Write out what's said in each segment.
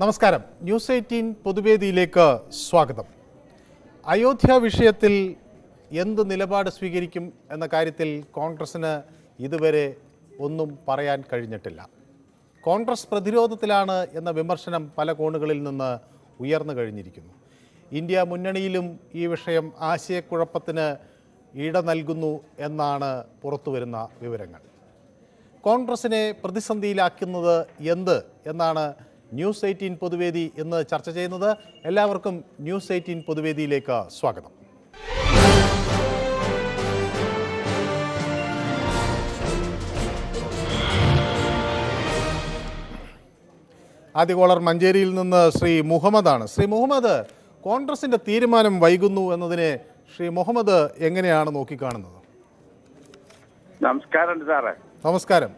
നമസ്കാരം. News eighteen പൊതുവേദിയിലേക്ക് സ്വാഗതം. അയോധ്യ വിഷയത്തിൽ എന്ത് നിലപാട് സ്വീകരിക്കും എന്ന കാര്യത്തിൽ കോൺഗ്രസിന് ഇതുവരെ ഒന്നും പറയാൻ കഴിഞ്ഞിട്ടില്ല. കോൺഗ്രസ് പ്രതിരോധത്തിലാണ് എന്ന വിമർശനം പല കോണുകളിൽ നിന്ന് ഉയർന്നു കഴിഞ്ഞിരിക്കുന്നു. ഇന്ത്യ മുന്നണിയിലും ഈ വിഷയം ആശയക്കുഴപ്പത്തിന് ഇട നൽകുന്നു എന്നാണ് പുറത്തുവരുന്ന വിവരങ്ങൾ. കോൺഗ്രസിനെ പ്രതിസന്ധിയിലാക്കുന്നത് എന്ത് എന്നാണ് ന്യൂസ് എയ്റ്റീൻ പൊതുവേദി എന്ന് ചർച്ച ചെയ്യുന്നത് എല്ലാവർക്കും ന്യൂസ് എയ്റ്റീൻ പൊതുവേദിയിലേക്ക് സ്വാഗതം. ആദ്യ കോളർ മഞ്ചേരിയിൽ നിന്ന് ശ്രീ മുഹമ്മദാണ്. ശ്രീ മുഹമ്മദ് കോൺഗ്രസിന്റെ തീരുമാനം വൈകുന്നു എന്നതിനെ ശ്രീ മുഹമ്മദ് എങ്ങനെയാണ് നോക്കിക്കാണുന്നത്? നമസ്കാരം സാറേ. നമസ്കാരം.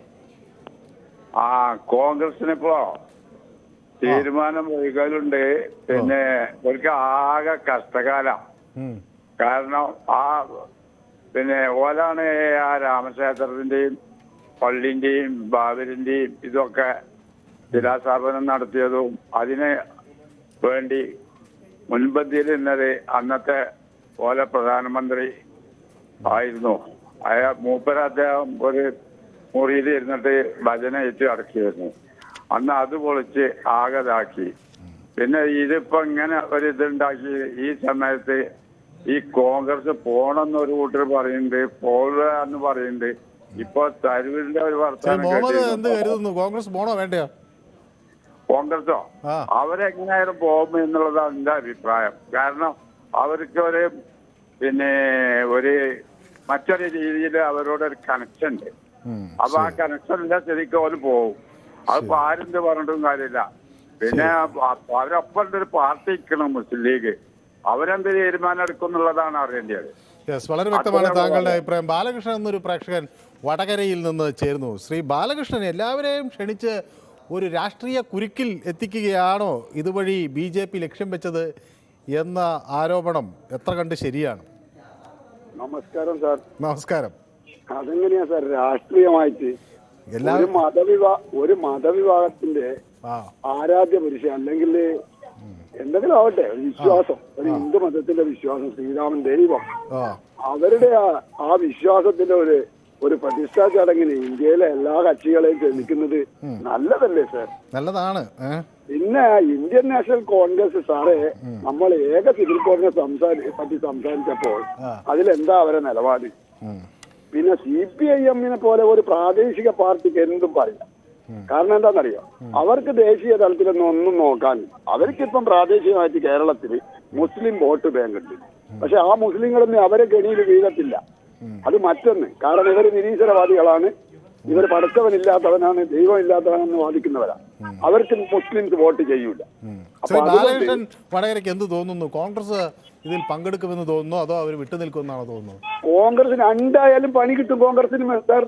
ആ കോൺഗ്രസിനിപ്പോ തീരുമാനം വൈകലുണ്ട്. പിന്നെ ഇവർക്ക് ആകെ കഷ്ടകാലം. കാരണം ആ പിന്നെ ഓലാണ് ആ രാമക്ഷേത്രത്തിന്റെയും പള്ളിന്റെയും ബാബരിന്റെയും ഇതൊക്കെ ശിലാസ്ഥാപനം നടത്തിയതും അതിന് വേണ്ടി മുൻപന്തിയിൽ നിന്നത് അന്നത്തെ ഓല പ്രധാനമന്ത്രി ആയിരുന്നു. അയാ മൂപ്പര അദ്ദേഹം ഒരു മുറിയിൽ ഇരുന്നിട്ട് ഭജന ഏറ്റ് അടക്കിയിരുന്നു അന്ന് അത് പൊളിച്ച് ആകതാക്കി. പിന്നെ ഇതിപ്പോ ഇങ്ങനെ ഒരു ഇതുണ്ടാക്കി. ഈ സമയത്ത് ഈ കോൺഗ്രസ് പോണെന്ന് ഒരു കൂട്ടർ പറയുന്നുണ്ട് പോവുക എന്ന് പറയുന്നുണ്ട്. ഇപ്പൊ തരൂരിന്റെ ഒരു വർത്തമാനം കോൺഗ്രസ് പോണോ വേണ്ടയോ? കോൺഗ്രസോ. അവരെങ്ങനെയായാലും പോകും എന്നുള്ളതാണ് എന്റെ അഭിപ്രായം. കാരണം അവർക്ക് ഒരു പിന്നെ ഒരു മറ്റൊരു രീതിയിൽ അവരോട് ഒരു കണക്ഷൻ ഉണ്ട് അപ്പൊ ആ കണക്ഷൻ ഇല്ല ശരിക്കും അവർ പോകും. അതിപ്പോ ആരെന്ത് പറഞ്ഞിട്ടും കാര്യമില്ല. പിന്നെ അവരൊപ്പം ഒരു പാർട്ടി നിൽക്കണം മുസ്ലിം ലീഗ്. അവരെന്ത് തീരുമാനം എടുക്കും എന്നുള്ളതാണ് അറിയേണ്ടത്. യെസ് വളരെ വ്യക്തമാണ് താങ്കളുടെ അഭിപ്രായം. ബാലകൃഷ്ണൻ എന്നൊരു പ്രേക്ഷകൻ വടകരയിൽ നിന്ന് ചേരുന്നു. ശ്രീ ബാലകൃഷ്ണൻ എല്ലാവരെയും ക്ഷണിച്ച് ഒരു രാഷ്ട്രീയ കുരുക്കിൽ എത്തിക്കുകയാണോ ഇതുവഴി ബി ജെ പി ലക്ഷ്യം വെച്ചത് എന്ന ആരോപണം എത്ര കണ്ട് ശരിയാണ്? നമസ്കാരം സാർ. നമസ്കാരം. അതെങ്ങനെയാ സാർ? രാഷ്ട്രീയമായിട്ട് എല്ലാ ഒരു മതവിവാ ഒരു മതവിഭാഗത്തിന്റെ ആരാധ്യ പുരുഷൻ അല്ലെങ്കിൽ എന്തെങ്കിലും ആവട്ടെ ഒരു വിശ്വാസം ഒരു ഹിന്ദു മതത്തിന്റെ വിശ്വാസം ശ്രീരാമൻ ദൈവം. അവരുടെ ആ- ആ വിശ്വാസത്തിന്റെ ഒരു ഒരു പ്രതിഷ്ഠാ ചടങ്ങിന് ഇന്ത്യയിലെ എല്ലാ കക്ഷികളെയും ക്ഷണിക്കുന്നത് നല്ലതല്ലേ സാർ? നല്ലതാണ് പിന്നെ ഇന്ത്യൻ നാഷണൽ കോൺഗ്രസ് സാറേ നമ്മൾ ഏക സിവിൽ കോഡിനെ സംസാരി പറ്റി സംസാരിച്ചപ്പോൾ. അതിലെന്താ അവരെ നിലപാട്. പിന്നെ സി പി ഐ എമ്മിനെ പോലെ ഒരു പ്രാദേശിക പാർട്ടിക്ക് എന്തും പറയാം. കാരണം എന്താണെന്നറിയോ? അവർക്ക് ദേശീയ തലത്തിലൊന്നും ഒന്നും നോക്കാൻ അവർക്കിപ്പം പ്രാദേശികമായിട്ട് കേരളത്തിൽ മുസ്ലിം വോട്ട് ബാങ്ക് ഉണ്ട് പക്ഷെ ആ മുസ്ലിങ്ങളൊന്നും അവരെ ഗണിയിൽ വീഴത്തില്ല. അത് മറ്റൊന്ന്. കാരണം ഇവർ നിരീശ്വരവാദികളാണ്. ഇവർ പഠിച്ചവനില്ലാത്തവനാണ് ദൈവം ഇല്ലാത്തവനെന്ന് വാദിക്കുന്നവരാണ്. അവർക്ക് മുസ്ലിംസ് വോട്ട് ചെയ്യൂല. ബാലകൃഷ്ണൻ വടകരയ്ക്ക് എന്ത് തോന്നുന്നു? കോൺഗ്രസ് ഇതിൽ പങ്കെടുക്കുമെന്ന് തോന്നുന്നു അതോ അവർ വിട്ടുനിൽക്കുമെന്നാണോ തോന്നുന്നത്? കോൺഗ്രസിന് രണ്ടായാലും പണി കിട്ടും കോൺഗ്രസിന് സാർ.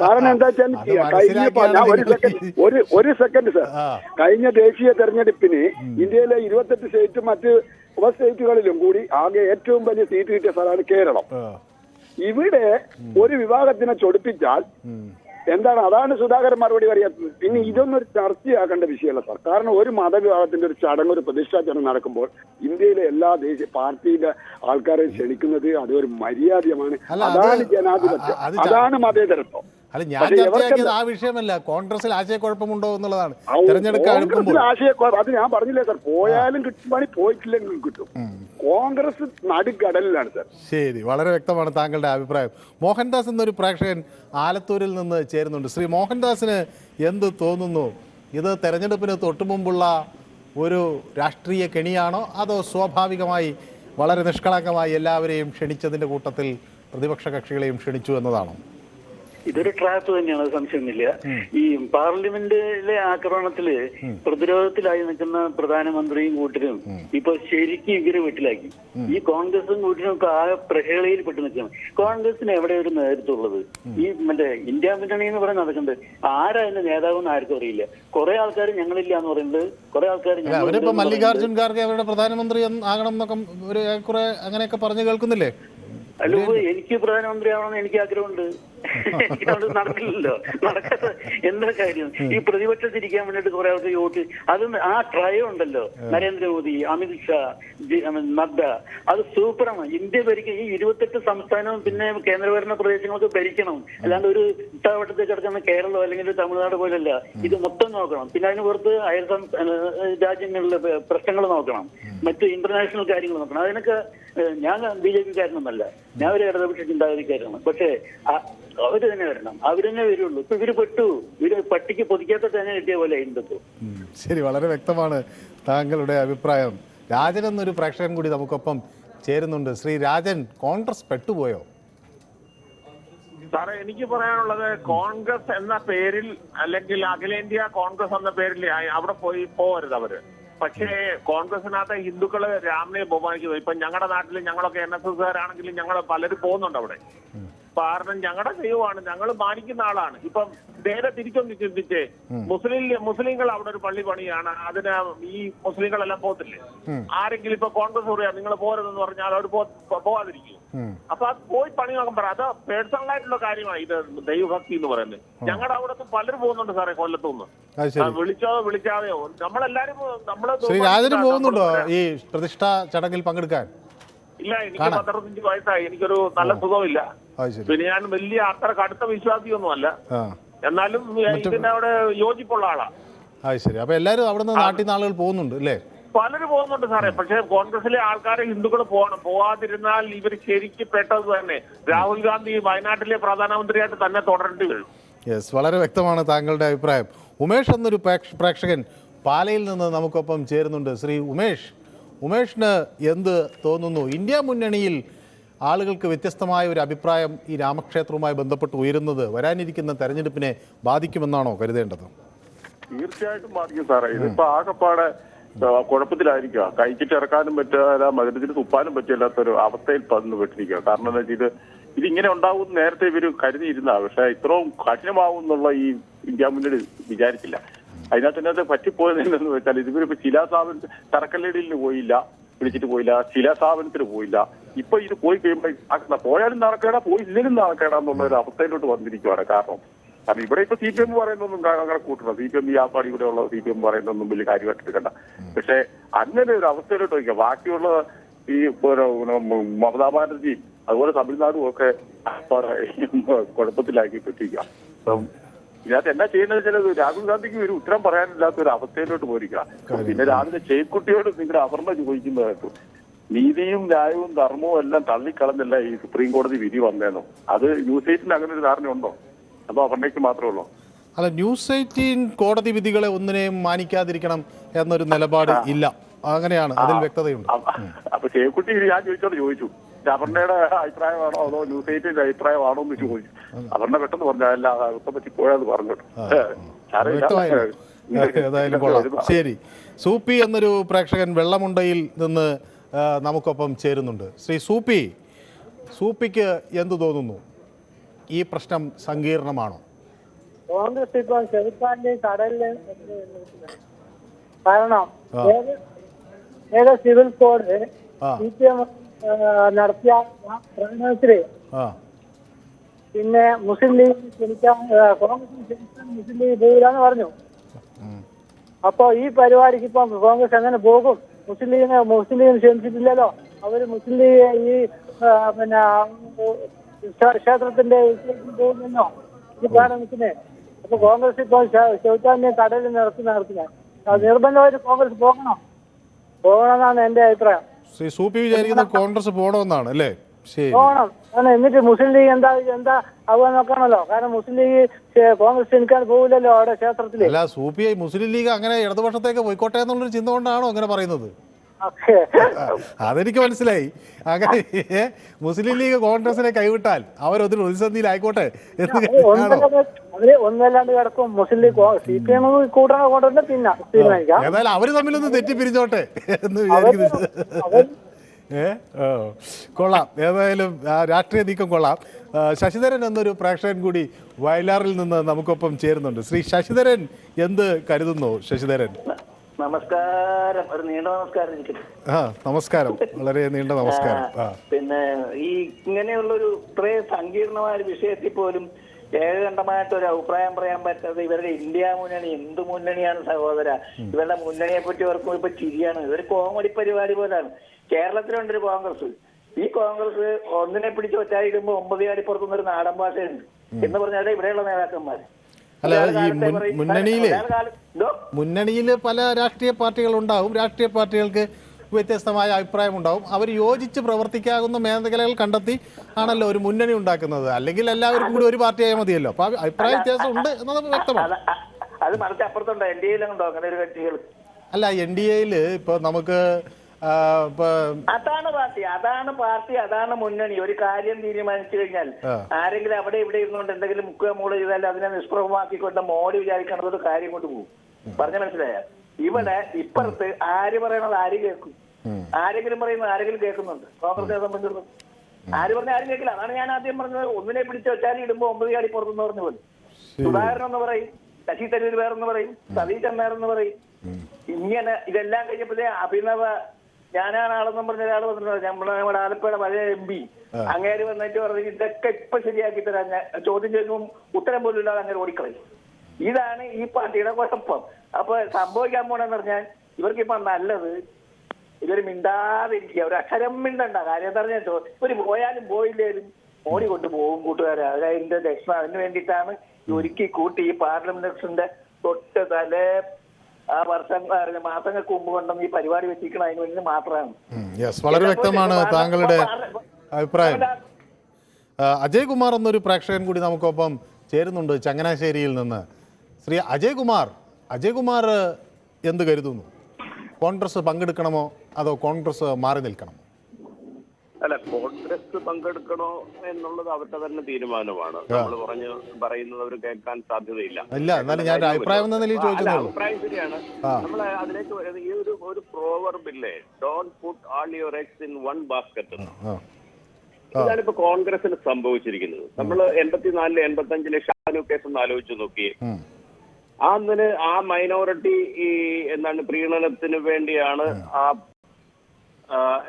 കാരണം എന്താ വെച്ചാൽ ഒരു സെക്കൻഡ് ഒരു ഒരു സെക്കൻഡ് സർ. കഴിഞ്ഞ ദേശീയ തെരഞ്ഞെടുപ്പിന് ഇന്ത്യയിലെ ഇരുപത്തെട്ട് സ്റ്റേറ്റും മറ്റ് ഉപ സ്റ്റേറ്റുകളിലും കൂടി ആകെ ഏറ്റവും വലിയ സീറ്റ് കിട്ടിയ സ്ഥലമാണ് കേരളം. ഇവിടെ ഒരു വിഭാഗത്തിനെ ചൊടിപ്പിച്ചാൽ. എന്താണ്? അതാണ് സുധാകരൻ മറുപടി പറയാത്തത് പിന്നെ ഇതൊന്നും ഒരു ചർച്ചയാക്കേണ്ട വിഷയമല്ല സാർ. കാരണം ഒരു മതവിഭാഗത്തിന്റെ ഒരു ചടങ്ങ് ഒരു പ്രതിഷ്ഠാ ചടങ്ങ് നടക്കുമ്പോൾ ഇന്ത്യയിലെ എല്ലാ ദേശീയ പാർട്ടിയുടെ ആൾക്കാരെ ക്ഷണിക്കുന്നത് അതൊരു മര്യാദയാണ് അതാണ് ജനാധിപത്യം. അതാണ് മതേതരത്വം. അല്ല ഞാൻ ചർച്ചയാക്കിയത് ആ വിഷയമല്ല. കോൺഗ്രസിൽ ആശയക്കുഴപ്പമുണ്ടോ എന്നുള്ളതാണ് തെരഞ്ഞെടുക്കാൻ ആശയക്കുഴപ്പം അത് ഞാൻ പറഞ്ഞില്ലേ സാർ? പോയാലും കിട്ടും പണി പോയിട്ടില്ലെങ്കിലും കിട്ടും. കോൺഗ്രസ് നടുക്കടലിലാണ് സാർ. ശരി വളരെ വ്യക്തമാണ് താങ്കളുടെ അഭിപ്രായം. മോഹൻദാസ് എന്നൊരു പ്രേക്ഷകൻ ആലത്തൂരിൽ നിന്ന് ചേരുന്നുണ്ട്. ശ്രീ മോഹൻദാസിന് എന്ത് തോന്നുന്നു? ഇത് തെരഞ്ഞെടുപ്പിന് തൊട്ടുമുമ്പുള്ള ഒരു രാഷ്ട്രീയ കെണിയാണോ? അതോ സ്വാഭാവികമായി വളരെ നിഷ്കളങ്കമായി എല്ലാവരെയും ക്ഷണിച്ചതിന്റെ കൂട്ടത്തിൽ പ്രതിപക്ഷ കക്ഷികളെയും ക്ഷണിച്ചു എന്നതാണോ? ഇതൊരു ട്രാപ്പ് തന്നെയാണ് സംശയമൊന്നുമില്ല. ഈ പാർലമെന്റിലെ ആക്രമണത്തിൽ പ്രതിരോധത്തിലായി നിൽക്കുന്ന പ്രധാനമന്ത്രിയും കൂട്ടരും ഇപ്പൊ ശരിക്കും ഇവർ വീട്ടിലാക്കി. ഈ കോൺഗ്രസും കൂട്ടരും ഒക്കെ ആ പ്രഹേളയിൽ പെട്ട് നിൽക്കുകയാണ്. കോൺഗ്രസിന് എവിടെ ഒരു നേതൃത്വം ഉള്ളത് ഈ മറ്റേ ഇന്ത്യ മുന്നണി എന്ന് പറയുന്നത് നടക്കുന്നത് ആരാ നേതാവ് നേതാവെന്ന് ആർക്കും അറിയില്ല. കുറെ ആൾക്കാർ ഞങ്ങളില്ല എന്ന് പറയുന്നത്. കുറെ ആൾക്കാർ അവരിപ്പോ മല്ലികാർജുൻ ഖാർഗെ അവരുടെ പ്രധാനമന്ത്രി ആകണം എന്നൊക്കെ ഒരു കുറെ അങ്ങനെയൊക്കെ പറഞ്ഞു കേൾക്കുന്നില്ലേ? അല്ല എനിക്ക് പ്രധാനമന്ത്രി ആവണമെന്ന് എനിക്ക് ആഗ്രഹമുണ്ട്. നടക്കില്ലല്ലോ നടക്കാത്ത എന്താ കാര്യം? ഈ പ്രതിപക്ഷത്തിരിക്കാൻ വേണ്ടിട്ട് കുറെ ആൾക്ക് വോട്ട് അത് ആ ട്രയ ഉണ്ടല്ലോ. നരേന്ദ്രമോദി അമിത് ഷാ നദ്ദ. അത് സൂപ്പറാണ്. ഇന്ത്യ ഭരിക്കും ഈ ഇരുപത്തെട്ട് സംസ്ഥാനവും പിന്നെ കേന്ദ്രഭരണ പ്രദേശങ്ങളൊക്കെ ഭരിക്കണം. അല്ലാണ്ട് ഒരു ഇട്ടാവട്ടത്തെ കിടക്കുന്ന കേരളം അല്ലെങ്കിൽ തമിഴ്നാട് പോലല്ല ഇത് മൊത്തം നോക്കണം. പിന്നെ അതിന് പുറത്ത് അയൽ രാജ്യങ്ങളിലെ പ്രശ്നങ്ങൾ നോക്കണം. മറ്റ് ഇന്റർനാഷണൽ കാര്യങ്ങൾ നോക്കണം. അതിനൊക്കെ ഞാൻ ബി ജെ പിക്കാരനൊന്നല്ല ഞാൻ ഒരു ഇടതുപക്ഷ ചിന്താഗതിക്കാരനാണ്. പക്ഷേ അവർ തന്നെ വരണം. അവർ തന്നെ വരുള്ളൂ. ഇപ്പൊ ഇവർ പെട്ടു. ഇവർ പട്ടിക്ക് പൊതിക്കാത്ത തന്നെ കിട്ടിയ പോലെ ശരി വളരെ വ്യക്തമാണ് താങ്കളുടെ അഭിപ്രായം. രാജൻ എന്നൊരു പ്രേക്ഷകൻ കൂടി നമുക്കൊപ്പം ചേരുന്നുണ്ട്. ശ്രീ രാജൻ കോൺഗ്രസ് പെട്ടുപോയോ? സാറേ എനിക്ക് പറയാനുള്ളത് കോൺഗ്രസ് എന്ന പേരിൽ അല്ലെങ്കിൽ അഖിലേന്ത്യാ കോൺഗ്രസ് എന്ന പേരിൽ അവിടെ പോയി പോവരുത് അവർ. പക്ഷേ കോൺഗ്രസിനകത്ത് ഹിന്ദുക്കൾ രാമനെ ബഹുമാനിക്കുന്നു. ഇപ്പൊ ഞങ്ങളുടെ നാട്ടിൽ ഞങ്ങളൊക്കെ എൻ എസ് എസ്കാരാണെങ്കിലും ഞങ്ങൾ പലരും പോകുന്നുണ്ട് അവിടെ. കാരണം ഞങ്ങളുടെ ദൈവമാണ്. ഞങ്ങൾ മാനിക്കുന്ന ആളാണ്. ഇപ്പം നേരെ തിരിച്ചൊന്ന് ചിന്തിച്ചേ മുസ്ലിം മുസ്ലിങ്ങൾ അവിടെ ഒരു പള്ളി പണിയാണ്. അതിന് ഈ മുസ്ലിങ്ങളെല്ലാം പോകത്തില്ലേ? ആരെങ്കിലും ഇപ്പൊ കോൺഗ്രസ് പറയാ നിങ്ങൾ പോരുതെന്ന് പറഞ്ഞാൽ അവർ പോവാതിരിക്കും. അപ്പൊ അത് പോയി പണി നോക്കാൻ പറ. അത് പേഴ്സണൽ ആയിട്ടുള്ള കാര്യമാണ് ഇത് ദൈവഭക്തി എന്ന് പറയുന്നത് ഞങ്ങളുടെ അവിടെ പലരും പോകുന്നുണ്ട് സാറേ കൊല്ലത്തുനിന്ന്. നിന്ന് ശരി. വിളിച്ചോ വിളിക്കാതെയോ. നമ്മളെല്ലാരും നമ്മൾ രാജന് പോകുന്നുണ്ടോ ഈ പ്രതിഷ്ഠാ ചടങ്ങിൽ പങ്കെടുക്കാൻ? ഇല്ല എനിക്ക്. പത്തറുപത്തഞ്ച് വയസ്സായി. എനിക്കൊരു നല്ല സുഖമില്ല. പിന്നെ ഞാൻ വലിയ അത്ര കടുത്ത വിശ്വാസിയൊന്നുമല്ല. എന്നാലും അവിടെ യോജിപ്പുള്ള ആളാ. അത് ശരി. അപ്പൊ എല്ലാരും അവിടെ നിന്ന് നാട്ടിൽ നിന്ന് ആളുകൾ പോകുന്നുണ്ട് അല്ലേ? പലരും പോകുന്നുണ്ട് സാറേ. പക്ഷെ കോൺഗ്രസിലെ ആൾക്കാരെ ഹിന്ദുക്കൾ പോകണം പോവാതിരുന്നാൽ ഇവർ ശരിക്ക് പെട്ടത് തന്നെ. രാഹുൽ ഗാന്ധി വയനാട്ടിലെ പ്രധാനമന്ത്രിയായിട്ട് തന്നെ തുടരേണ്ടി വരും. യെസ് വളരെ വ്യക്തമാണ് താങ്കളുടെ അഭിപ്രായം. ഉമേഷ് എന്നൊരു പ്രേക്ഷകൻ പാലയിൽ നിന്ന് നമുക്കൊപ്പം ചേരുന്നുണ്ട്. ശ്രീ ഉമേഷ് ഉമേഷിന് എന്ത് തോന്നുന്നു? ഇന്ത്യ മുന്നണിയിൽ ആളുകൾക്ക് വ്യത്യസ്തമായ ഒരു അഭിപ്രായം ഈ രാമക്ഷേത്രവുമായി ബന്ധപ്പെട്ട് ഉയരുന്നത് വരാനിരിക്കുന്ന തെരഞ്ഞെടുപ്പിനെ ബാധിക്കുമെന്നാണോ കരുതേണ്ടത്? തീർച്ചയായിട്ടും ബാധിക്കും സാറേ. ഇതിപ്പോ ആകെപ്പാടെ കുഴപ്പത്തിലായിരിക്കുക. കഴിച്ചിട്ട് ഇറക്കാനും പറ്റില്ല മധുരത്തിന് തുപ്പാനും പറ്റില്ലാത്തൊരു അവസ്ഥയിൽ പതിന്ന് പെട്ടിരിക്കുക. കാരണം എന്താ വെച്ചാൽ ഇത് ഇതിങ്ങനെ ഉണ്ടാവും നേരത്തെ ഇവർ കരുതിയിരുന്ന. പക്ഷെ ഇത്രയും കഠിനമാവും എന്നുള്ള ഈ ഇന്ത്യ മുന്നണി വിചാരിച്ചില്ല. അതിനകത്ത് തന്നെ പറ്റിപ്പോയത് എന്തെന്ന് വെച്ചാൽ ഇതിവരിപ്പോ ശിലാസ്ഥാപന തറക്കല്ലടിയിൽ പോയില്ല. വിളിച്ചിട്ട് പോയില്ല ചില സ്ഥാപനത്തിന് പോയില്ല. ഇപ്പൊ ഇത് പോയി കഴിയുമ്പോൾ പോയാലും നടക്കേടാ പോയില്ലെങ്കിലും നടക്കേടാ എന്നുള്ള ഒരു അവസ്ഥയിലോട്ട് വന്നിരിക്കുവാണ് കാരണം. കാരണം ഇവിടെ ഇപ്പൊ സി പി എം പറയുന്നൊന്നും അങ്ങനെ കൂട്ടണം സി പി എം ഈ ആപ്പാടി ഇവിടെ ഉള്ള സി പി എം പറയുന്നൊന്നും വലിയ കാര്യമായിട്ട് എടുക്കണ്ട. പക്ഷെ അങ്ങനെ ഒരു അവസ്ഥയിലോട്ട് വയ്ക്കുക. ബാക്കിയുള്ള ഈ മമതാ ബാനർജി അതുപോലെ തമിഴ്നാടും ഒക്കെ ആപ്പാടെ കുഴപ്പത്തിലാക്കി പറ്റിക്കുക അപ്പം ഇതിനകത്ത് എന്നാ ചെയ്യുന്നത് വെച്ചാൽ രാഹുൽ ഗാന്ധിക്ക് ഒരു ഉത്തരം പറയാനില്ലാത്ത ഒരു അവസ്ഥയിലോട്ട് പോയിരിക്കുക പിന്നെ രാവിലെ ചേക്കുട്ടിയോട് നിങ്ങളുടെ അപർണ ചോദിക്കുന്നത് കേട്ടു. നീതിയും ന്യായവും ധർമ്മവും എല്ലാം തള്ളിക്കളഞ്ഞല്ല ഈ സുപ്രീം കോടതി വിധി വന്നേന്നോ? അത് ന്യൂസ് എയ്റ്റിന് അങ്ങനെ ഒരു ധാരണ ഉണ്ടോ? അതോ അപർണയ്ക്ക് മാത്രമേ ഉള്ളൂ? അല്ല ന്യൂസ് എയ്റ്റീൻ കോടതി വിധികളെ ഒന്നിനെയും മാനിക്കാതിരിക്കണം എന്നൊരു നിലപാട് ഇല്ല. അങ്ങനെയാണ്. അതിൽ വ്യക്തതയുണ്ട്. അപ്പ- ചേക്കുട്ടി ഞാൻ ചോദിച്ചോട് ചോദിച്ചു. അപർണയുടെ അഭിപ്രായമാണോ അതോ ന്യൂസ് എയ്റ്റിന്റെ അഭിപ്രായമാണോ എന്ന് ചോദിച്ചു. അപർണ പെട്ടെന്ന് പറഞ്ഞു അല്ല പറ്റി പോയാന്ന് പറഞ്ഞു ഏതായാലും കൊള്ളാം. ശരി. സൂപ്പി എന്നൊരു പ്രേക്ഷകൻ വെള്ളമുണ്ടയിൽ നിന്ന് നമുക്കൊപ്പം ചേരുന്നുണ്ട്. ശ്രീ സൂപ്പി സൂപ്പിക്ക് എന്തു തോന്നുന്നു? ഈ പ്രശ്നം സങ്കീർണമാണോ? കോൺഗ്രസ് ഇപ്പൊ ചെറുപ്പാന്റെ കടലിൽ കാരണം. ഏത് ഏത് civil code. C P M നടത്തിയ പ്രകടനത്തിൽ പിന്നെ മുസ്ലിം ലീഗ് ക്ഷണിക്കാൻ കോൺഗ്രസ് കോൺഗ്രസിന് ക്ഷണിക്കാൻ മുസ്ലിം ലീഗ് പോകില്ലെന്ന് പറഞ്ഞു. അപ്പോ ഈ പരിപാടിക്ക് ഇപ്പം കോൺഗ്രസ് എങ്ങനെ പോകും. മുസ്ലിം ലീഗിനെ മുസ്ലിം ലീഗിന് ക്ഷണിച്ചിട്ടില്ലല്ലോ. അവർ മുസ്ലിം ലീഗ് ഈ പിന്നെ ക്ഷേ- ക്ഷേത്രത്തിന്റെ പോകുന്നോ ഈ പ്രകടനത്തിന്. അപ്പൊ കോൺഗ്രസ് ഇപ്പോൾ ശൗചാന്യ കടലിൽ നിർത്തി നടത്തുന്നത് നിർബന്ധമായിട്ട് കോൺഗ്രസ് പോകണോ. പോകണമെന്നാണ് എന്റെ അഭിപ്രായം. ശ്രീ സൂപ്പി വിചാരിക്കുന്ന കോൺഗ്രസ് പോകണമെന്നാണ് അല്ലേ? പോകണം കാരണം എന്നിട്ട് മുസ്ലിം ലീഗ് എന്താ എന്താ ആവുക നോക്കണമല്ലോ കാരണം മുസ്ലിം ലീഗ് കോൺഗ്രസ് ക്ഷണിക്കാൻ പോകില്ലല്ലോ അവിടെ ക്ഷേത്രത്തിൽ അല്ല സൂപ്പി മുസ്ലിം ലീഗ് അങ്ങനെ ഇടതുപക്ഷത്തേക്ക് പോയിക്കോട്ടെ എന്നുള്ളൊരു ചിന്ത കൊണ്ടാണോ അങ്ങനെ പറയുന്നത്? അതെനിക്ക് മനസ്സിലായി. അങ്ങനെ മുസ്ലിം ലീഗ് കോൺഗ്രസിനെ കൈവിട്ടാൽ അവരൊരു പ്രതിസന്ധിയിലായിക്കോട്ടെ ഒന്നല്ലാണ്ട് അവർ ഒന്നല്ലാണ്ട് കിടക്കും. Muslim League C P M കൂട്ടണ കൊണ്ടുവന്ന് പിന്നെ തീരുമാനിക്കാം. ഏതായാലും അവർ തമ്മിലൊന്ന് തെറ്റിപ്പിരിഞ്ഞോട്ടെ എന്ന് വിചാരിക്കുന്നു. അവർ ഏ ഓ കൊള്ളാം. ഏതായാലും ആ, രാഷ്ട്രീയ നീക്കം കൊള്ളാം. ശശിധരൻ എന്നൊരു പ്രേക്ഷകൻ കൂടി വയലാറിൽ നിന്ന് നമുക്കൊപ്പം ചേരുന്നുണ്ട്. ശ്രീ ശശിധരൻ എന്ത് കരുതുന്നു ശശിധരൻ? നമസ്കാരം. ഒരു നീണ്ട നമസ്കാരം എനിക്ക്. ആ നമസ്കാരം. വളരെ നീണ്ട നമസ്കാരം. പിന്നെ ഈ ഇങ്ങനെയുള്ള ഒരു ഇത്രയും സങ്കീർണമായ ഒരു വിഷയത്തിൽ പോലും ഏകകണ്ഠമായിട്ട് ഒരു അഭിപ്രായം പറയാൻ പറ്റാതെ ഇവരുടെ ഇന്ത്യ മുന്നണി എന്ത് മുന്നണിയാണ് സഹോദര? ഇവരുടെ മുന്നണിയെ പറ്റി അവർക്കും ഇപ്പൊ ചിരിയാണ്. ഇതൊരു കോമഡി പരിപാടി പോലാണ്. കേരളത്തിലുണ്ടൊരു കോൺഗ്രസ്. ഈ കോൺഗ്രസ് ഒന്നിനെ പിടിച്ച് ഒറ്റായിടുമ്പോ ഒമ്പത് അടിപ്പുറത്തുനിന്ന് ഒരു നാടൻ ഭാഷയുണ്ട്. എന്ന് പറഞ്ഞാൽ ഇവിടെയുള്ള നേതാക്കന്മാർ അല്ല, ഈ മുന്നണിയിൽ മുന്നണിയിൽ? മുന്നണിയിൽ പല രാഷ്ട്രീയ പാർട്ടികൾ ഉണ്ടാവും രാഷ്ട്രീയ പാർട്ടികൾക്ക് വ്യത്യസ്തമായ അഭിപ്രായം ഉണ്ടാവും അവർ യോജിച്ച് പ്രവർത്തിക്കാകുന്ന മേഖലകൾ കണ്ടെത്തി ആണല്ലോ ഒരു മുന്നണി ഉണ്ടാക്കുന്നത്. അല്ലെങ്കിൽ എല്ലാവർക്കും കൂടി ഒരു പാർട്ടിയായ മതിയല്ലോ. അപ്പൊ അഭിപ്രായ വ്യത്യാസം ഉണ്ട് എന്നത് വ്യക്തമാണ്. അത് മറിച്ച് അപ്പുറത്തുണ്ടോ. എൻ ഡി അങ്ങനെ ഒരു കക്ഷികൾ. അല്ല എൻ ഡി എയിൽ ഇപ്പൊ നമുക്ക് അതാണ് പാർട്ടി. അതാണ് പാർട്ടി അതാണ് മുന്നണി. ഒരു കാര്യം തീരുമാനിച്ചു കഴിഞ്ഞാൽ ആരെങ്കിലും അവിടെ ഇവിടെ ഇരുന്നുകൊണ്ട് എന്തെങ്കിലും മുക്കുക മൂള ചെയ്താൽ അതിനെ നിഷ്പ്രഭമാക്കിക്കൊണ്ട് മോഡി വിചാരിക്കേണ്ടത് ഒരു കാര്യം കൊണ്ട് പോകും. പറഞ്ഞ മനസ്സിലായ? ഇവിടെ ഇപ്പുറത്ത് ആര് പറയണത് ആര് കേൾക്കും? ആരെങ്കിലും പറയുന്നത് ആരെങ്കിലും കേൾക്കുന്നുണ്ട്? കോൺഗ്രസിനെ സംബന്ധിച്ചിടത്തോളം. ആര് പറഞ്ഞ ആരും കേൾക്കില്ല. അതാണ് ഞാൻ ആദ്യം പറഞ്ഞത്. ഒന്നിനെ പിടിച്ച് വെച്ചാൽ ഇടുമ്പോ ഒമ്പത് കാടി പുറത്തുനിന്ന് പറഞ്ഞു പോലെ. സുധാകരൻ എന്ന് പറയും ശശി തരൂർ വേറെന്ന് പറയും സതീശൻ വേറെന്ന് പറയും. ഇങ്ങനെ ഇതെല്ലാം കഴിഞ്ഞപ്പോഴേ അഭിനവ ഞാനാണ് ആളെന്നും പറഞ്ഞ ഒരാൾ വന്നിട്ടുണ്ട് നമ്മുടെ നമ്മുടെ ആലപ്പുഴ പഴയ എം പി. അങ്ങേര് വന്നിട്ട് പറഞ്ഞു ഇതൊക്കെ ഇപ്പൊ ശരിയാക്കി തരാം ഞാൻ ചോദ്യം ചെയ്യുമ്പോൾ ഉത്തരം പോലും ഇല്ലാതെ അങ്ങനെ ഓടിക്കളയും. ഇതാണ് ഈ പാർട്ടിയുടെ കുഴപ്പം അപ്പൊ സംഭവിക്കാൻ പോണെന്ന് പറഞ്ഞാൽ ഇവർക്ക് ഇപ്പൊ നല്ലത് ഇവർ മിണ്ടാതിരിക്കുക. ഒരു അക്ഷരം മിണ്ടണ്ട. കാര്യം പറഞ്ഞാൽ ഇവർ പോയാലും പോയില്ലേലും മോഡി കൊണ്ട് പോകും കൂട്ടുകാരെ. അതിന്റെ ദക്ഷിണ അതിന് വേണ്ടിയിട്ടാണ് ഒരുക്കി കൂട്ടി ഈ പാർലമെന്റ് ഇലക്ഷന്റെ തൊട്ട് തലേ ആ വർഷം മാസങ്ങൾക്ക് മുമ്പ് കൊണ്ടും ഈ പരിപാടി വെച്ചിരിക്കണം അതിന് വേണ്ടി മാത്രമാണ്. വളരെ വ്യക്തമാണ് താങ്കളുടെ അഭിപ്രായം. അജയ്കുമാർ അജയ് കുമാർ എന്നൊരു പ്രേക്ഷകൻ കൂടി നമുക്കൊപ്പം ചേരുന്നുണ്ട് ചങ്ങനാശ്ശേരിയിൽ നിന്ന്. ശ്രീ അജയ് കുമാർ അജയ് കുമാർ എന്ത് കരുതുന്നു? കോൺഗ്രസ് പങ്കെടുക്കണമോ അതോ കോൺഗ്രസ് മാറി നിൽക്കണമോ? അല്ല കോൺഗ്രസ് പങ്കെടുക്കണോ എന്നുള്ളത് അവരുടെ തന്നെ തീരുമാനമാണ്. നമ്മൾ പറഞ്ഞു പറയുന്നത് അവർ കേൾക്കാൻ സാധ്യതയില്ല. ഇല്ല എന്നാലും ഞാൻ അഭിപ്രായം ശരിയാണ്. നമ്മൾ അതിലേക്ക് വരുന്നത് ഈ ഒരു ഒരു പ്രോവർബില്ലേ don't put all your eggs in one basket ആ ഇതാണ് ഇപ്പൊ കോൺഗ്രസിന് സംഭവിച്ചിരിക്കുന്നത്. നമ്മൾ എൺപത്തിനാലിൽ എൺപത്തി അഞ്ചിലെ ഷാനു കേസ് ഒന്ന് ആലോചിച്ച് നോക്കിയേ അന്നിന് ആ മൈനോറിറ്റി ഈ എന്താണ് പ്രീണനത്തിന് വേണ്ടിയാണ് ആ,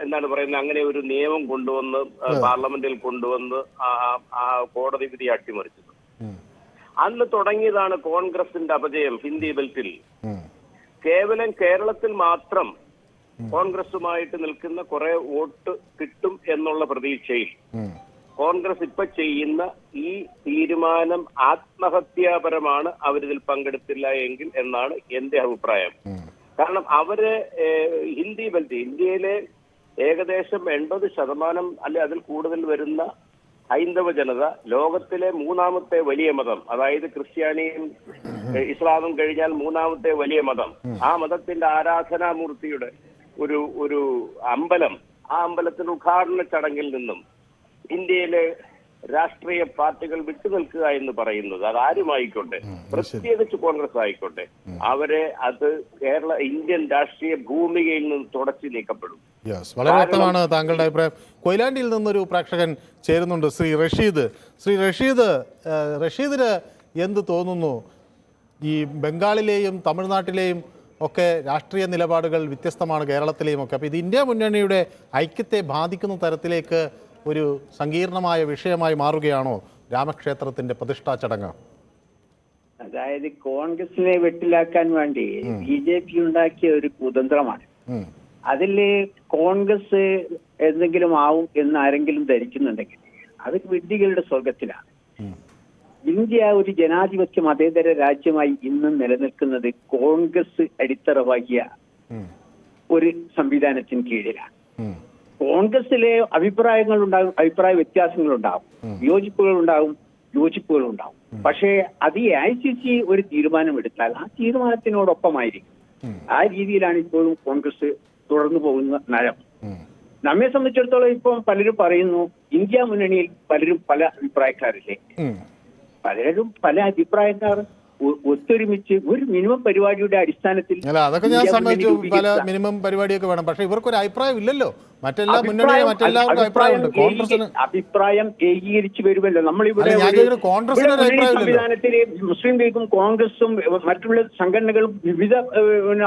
എന്താണ് പറയുന്നത് അങ്ങനെ ഒരു നിയമം കൊണ്ടുവന്ന് പാർലമെന്റിൽ കൊണ്ടുവന്ന് ആ കോടതി വിധി അട്ടിമറിച്ചത്. അന്ന് തുടങ്ങിയതാണ് കോൺഗ്രസിന്റെ അപജയം ഹിന്ദി ബെൽറ്റിൽ. കേവലം കേരളത്തിൽ മാത്രം കോൺഗ്രസുമായിട്ട് നിൽക്കുന്ന കുറെ വോട്ട് കിട്ടും എന്നുള്ള പ്രതീക്ഷയിൽ കോൺഗ്രസ് ഇപ്പൊ ചെയ്യുന്ന ഈ തീരുമാനം ആത്മഹത്യാപരമാണ് അവരിതിൽ പങ്കെടുത്തില്ല എങ്കിൽ എന്നാണ് എന്റെ അഭിപ്രായം. കാരണം അവർ ഹിന്ദി ബെൽറ്റ് ഇന്ത്യയിലെ ഏകദേശം എൺപത് ശതമാനം അല്ലെ അതിൽ കൂടുതൽ വരുന്ന ഹൈന്ദവ ജനത ലോകത്തിലെ മൂന്നാമത്തെ വലിയ മതം അതായത് ക്രിസ്ത്യാനിയും ഇസ്ലാമും കഴിഞ്ഞാൽ മൂന്നാമത്തെ വലിയ മതം. ആ മതത്തിന്റെ ആരാധനാമൂർത്തിയുടെ ഒരു ഒരു അമ്പലം ആ അമ്പലത്തിന്റെ ഉദ്ഘാടന ചടങ്ങിൽ നിന്നും ഇന്ത്യയിലെ രാഷ്ട്രീയ പാർട്ടികൾ വിട്ടുനിൽക്കുക എന്ന് പറയുന്നത് അത് ആരുമായിക്കോട്ടെ? പ്രത്യേകിച്ച് കോൺഗ്രസ് ആയിക്കോട്ടെ അവരെ അത് കേരള ഇന്ത്യൻ രാഷ്ട്രീയ ഭൂമികയിൽ നിന്ന് തുടച്ചു നീക്കപ്പെടും. വളരെ വ്യക്തമാണ് താങ്കളുടെ അഭിപ്രായം. കൊയിലാണ്ടിയിൽ നിന്നൊരു പ്രേക്ഷകൻ ചേരുന്നുണ്ട് ശ്രീ റഷീദ്. ശ്രീ റഷീദ് റഷീദിന് എന്ത് തോന്നുന്നു? ഈ ബംഗാളിലെയും തമിഴ്നാട്ടിലെയും ഒക്കെ രാഷ്ട്രീയ നിലപാടുകൾ വ്യത്യസ്തമാണ് കേരളത്തിലെയും ഒക്കെ. അപ്പോൾ ഇത് ഇന്ത്യ മുന്നണിയുടെ ഐക്യത്തെ ബാധിക്കുന്ന തരത്തിലേക്ക് ഒരു സങ്കീർണമായ വിഷയമായി മാറുകയാണോ രാമക്ഷേത്രത്തിന്റെ പ്രതിഷ്ഠാ ചടങ്ങ്? അതായത് കോൺഗ്രസിനെ വെട്ടിലാക്കാൻ വേണ്ടി ബി ജെ പി ഉണ്ടാക്കിയ ഒരു കുതന്ത്രമാണ്. അതിൽ കോൺഗ്രസ് എന്തെങ്കിലും ആവും എന്ന് ആരെങ്കിലും ധരിക്കുന്നുണ്ടെങ്കിൽ അത് വിഡ്ഢികളുടെ സ്വർഗത്തിലാണ്. ഇന്ത്യ ഒരു ജനാധിപത്യ മതേതര രാജ്യമായി ഇന്നും നിലനിൽക്കുന്നത് കോൺഗ്രസ് അടിത്തറവാക്കിയ ഒരു സംവിധാനത്തിന് കീഴിലാണ്. കോൺഗ്രസിലെ അഭിപ്രായങ്ങൾ ഉണ്ടാകും അഭിപ്രായ വ്യത്യാസങ്ങൾ ഉണ്ടാകും. യോജിപ്പുകൾ ഉണ്ടാകും യോജിപ്പുകൾ ഉണ്ടാകും പക്ഷേ അത് ഐ സി സി ഒരു തീരുമാനമെടുത്താൽ ആ തീരുമാനത്തിനോടൊപ്പമായിരിക്കും. ആ രീതിയിലാണ് ഇപ്പോഴും കോൺഗ്രസ് തുടർന്നു പോകുന്ന നയം. നമ്മെ സംബന്ധിച്ചിടത്തോളം ഇപ്പം പലരും പറയുന്നു ഇന്ത്യ മുന്നണിയിൽ പലരും പല അഭിപ്രായക്കാരില്ലേ? പലരും പല അഭിപ്രായക്കാർ ഒത്തൊരുമിച്ച് ഒരു മിനിമം പരിപാടിയുടെ അടിസ്ഥാനത്തിൽ അല്ല അതൊക്കെ ഞാൻ സമ്മതിച്ചു. പല മിനിമം പരിപാടിയൊക്കെ വേണം. പക്ഷെ ഇവർക്കൊരു അഭിപ്രായം ഇല്ലല്ലോ. മറ്റെല്ലാ മറ്റെല്ലാവർക്കും അഭിപ്രായമുണ്ട്. അഭിപ്രായം കോൺഗ്രസിന് അഭിപ്രായം ഏകീകരിച്ച് വരുമല്ലോ. നമ്മളിവിടെ ഒരു- കോൺഗ്രസിന് ഒരു. സംവിധാനത്തിൽ മുസ്ലിം ലീഗും കോൺഗ്രസും മറ്റുള്ള സംഘടനകളും വിവിധ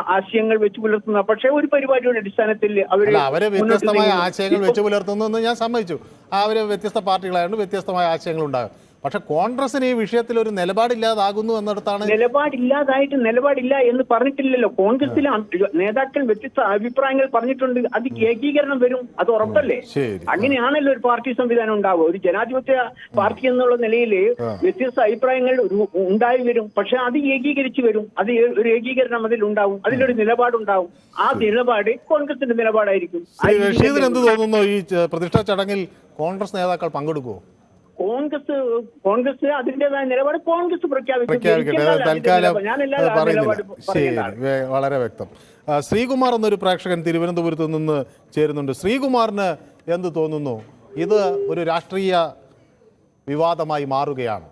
ആശയങ്ങൾ വെച്ച് പുലർത്തുന്ന പക്ഷേ ഒരു പരിപാടിയുടെ അടിസ്ഥാനത്തിൽ അവർ വ്യത്യസ്തമായ ആശയങ്ങൾ വെച്ച് പുലർത്തുന്നു എന്ന് ഞാൻ സമ്മതിച്ചു. ആ അവർ വ്യത്യസ്ത പാർട്ടികളായതുകൊണ്ട് വ്യത്യസ്തമായ ആശയങ്ങൾ ഉണ്ടാകും. പക്ഷെ കോൺഗ്രസിന് ഈ വിഷയത്തിൽ ഒരു നിലപാടില്ലാതാകുന്നു എന്നിടത്താണ് നിലപാടില്ലാതായിട്ട് നിലപാടില്ല എന്ന് പറഞ്ഞിട്ടില്ലല്ലോ. കോൺഗ്രസിലെ നേതാക്കൾ വ്യത്യസ്ത അഭിപ്രായങ്ങൾ പറഞ്ഞിട്ടുണ്ട്. അത് ഏകീകരണം വരും. അത് ഉറപ്പല്ലേ. അങ്ങനെയാണല്ലോ ഒരു പാർട്ടി സംവിധാനം ഉണ്ടാവുക. ഒരു ജനാധിപത്യ പാർട്ടി എന്നുള്ള നിലയിൽ വ്യത്യസ്ത അഭിപ്രായങ്ങൾ ഉണ്ടായി വരും. പക്ഷെ അത് ഏകീകരിച്ചു വരും. അത് ഒരു ഏകീകരണം അതിൽ ഉണ്ടാവും. അതിലൊരു നിലപാടുണ്ടാവും. ആ നിലപാട് കോൺഗ്രസിന്റെ നിലപാടായിരിക്കും. എന്ത് തോന്നുന്നു ഈ പ്രതിഷ്ഠാ ചടങ്ങിൽ കോൺഗ്രസ് നേതാക്കൾ പങ്കെടുക്കുമോ കോൺഗ്രസ് കോൺഗ്രസ് അതിന്റേതായ നിലപാട് കോൺഗ്രസ് പ്രഖ്യാപിച്ചു പ്രഖ്യാപിക്കട്ടെ. വളരെ വ്യക്തം. ശ്രീകുമാർ എന്നൊരു പ്രേക്ഷകൻ തിരുവനന്തപുരത്ത് നിന്ന് ചേരുന്നുണ്ട്. ശ്രീകുമാറിന് എന്ത് തോന്നുന്നു? ഇത് ഒരു രാഷ്ട്രീയ വിവാദമായി മാറുകയാണ്.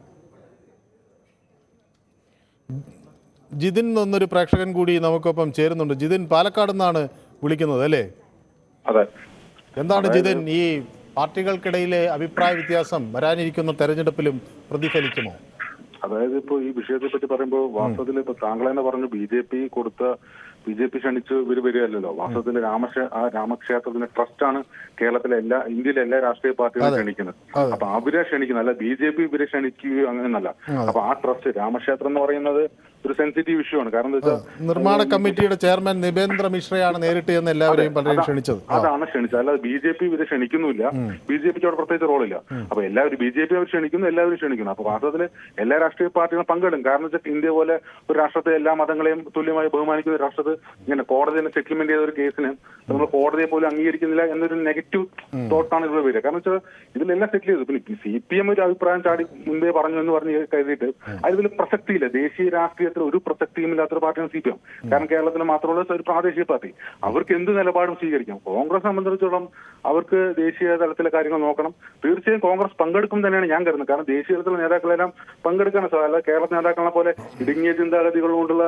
ജിതിൻ എന്നൊരു പ്രേക്ഷകൻ കൂടി നമുക്കൊപ്പം ചേരുന്നുണ്ട്. ജിതിൻ പാലക്കാട് നിന്നാണ് വിളിക്കുന്നത് അല്ലേ? അതെ. എന്താണ് ജിതിൻ ഈ പാർട്ടികൾക്കിടയിലെ അഭിപ്രായ വ്യത്യാസം വരാനിരിക്കുന്ന തെരഞ്ഞെടുപ്പിലും പ്രതിഫലിക്കുമോ? അതായത് ഇപ്പോൾ ഈ വിഷയത്തെ പറ്റി പറയുമ്പോൾ വാസ്തവത്തിൽ ഇപ്പൊ താങ്കൾ തന്നെ പറഞ്ഞു ബി ജെ പി കൊടുത്ത ബി ജെ പി ക്ഷണിച്ച് ഇവർ വരികയല്ലല്ലോ. വാസ്തവത്തിൽ രാമക്ഷേ ആ രാമക്ഷേത്രത്തിന്റെ ട്രസ്റ്റാണ് കേരളത്തിലെ എല്ലാ ഇന്ത്യയിലെ എല്ലാ രാഷ്ട്രീയ പാർട്ടികളും ക്ഷണിക്കുന്നത്. അപ്പൊ അവരെ ക്ഷണിക്കുന്നത് അല്ല ബി ജെ പി ഇവരെ ക്ഷണിക്കുകയോ അങ്ങനെയൊന്നല്ല. അപ്പൊ ആ ട്രസ്റ്റ് രാമക്ഷേത്രം എന്ന് പറയുന്നത് ഒരു സെൻസിറ്റീവ് ഇഷ്യൂ ആണ്. കാരണം എന്താ വെച്ചാൽ നിർമ്മാണ കമ്മിറ്റിയുടെ ചെയർമാൻ നിബേന്ദ്ര മിശ്രയാണ് നേരിട്ട് എന്ന് എല്ലാവരെയും പലരും ക്ഷണിച്ചത്. അതാണ് ക്ഷണിച്ചത്. അല്ലാതെ ബി ജെ പി ഇവരെ ക്ഷണിക്കുന്നില്ല ബി ജെ പിക്ക് അവിടെ പ്രത്യേകിച്ച് റോളില്ല അപ്പൊ എല്ലാവരും ബി ജെ പി അവർ ക്ഷണിക്കുന്നു എല്ലാവരും ക്ഷണിക്കുന്നു. അപ്പൊ വാസ്തവത്തിൽ എല്ലാ രാഷ്ട്രീയ പാർട്ടികളും പങ്കെടുക്കും കാരണം വെച്ചാൽ ഇന്ത്യ പോലെ ഒരു രാഷ്ട്രത്തെ എല്ലാ മതങ്ങളെയും തുല്യമായി ബഹുമാനിക്കുന്ന ഒരു രാഷ്ട്രത്തെ ഇങ്ങനെ കോടതിയെ സെറ്റിൽമെന്റ് ചെയ്ത ഒരു കേസിന് നമ്മൾ കോടതിയെ പോലും അംഗീകരിക്കുന്നില്ല എന്നൊരു നെഗറ്റീവ് തോട്ടാണ് ഇവിടെ വരിക. കാരണം വെച്ചാൽ ഇതിലെല്ലാം സെറ്റിൽ ചെയ്തു. പിന്നെ സി പി എം ഒരു അഭിപ്രായം ചാടി മുൻപേ പറഞ്ഞു എന്ന് പറഞ്ഞ് കരുതിയിട്ട് അതിൽ പ്രസക്തിയില്ല ദേശീയ രാഷ്ട്രീയത്തിൽ ഒരു പ്രസക്തിയും ഇല്ലാത്തൊരു പാർട്ടിയാണ് സി പി എം കാരണം കേരളത്തിൽ മാത്രമുള്ള ഒരു പ്രാദേശിക പാർട്ടി. അവർക്ക് എന്ത് നിലപാടും സ്വീകരിക്കാം? കോൺഗ്രസ് സംബന്ധിച്ചിടത്തോളം അവർക്ക് ദേശീയ തലത്തിലെ കാര്യങ്ങൾ നോക്കണം. തീർച്ചയായും കോൺഗ്രസ് പങ്കെടുക്കും തന്നെയാണ് ഞാൻ കരുതുന്നത്. കാരണം ദേശീയ തലത്തിലെ നേതാക്കളെല്ലാം പങ്കെടുക്കാൻ സാധ്യത കേരള നേതാക്കളെ പോലെ ഇടുങ്ങിയ ചിന്താഗതികൾ കൊണ്ടുള്ള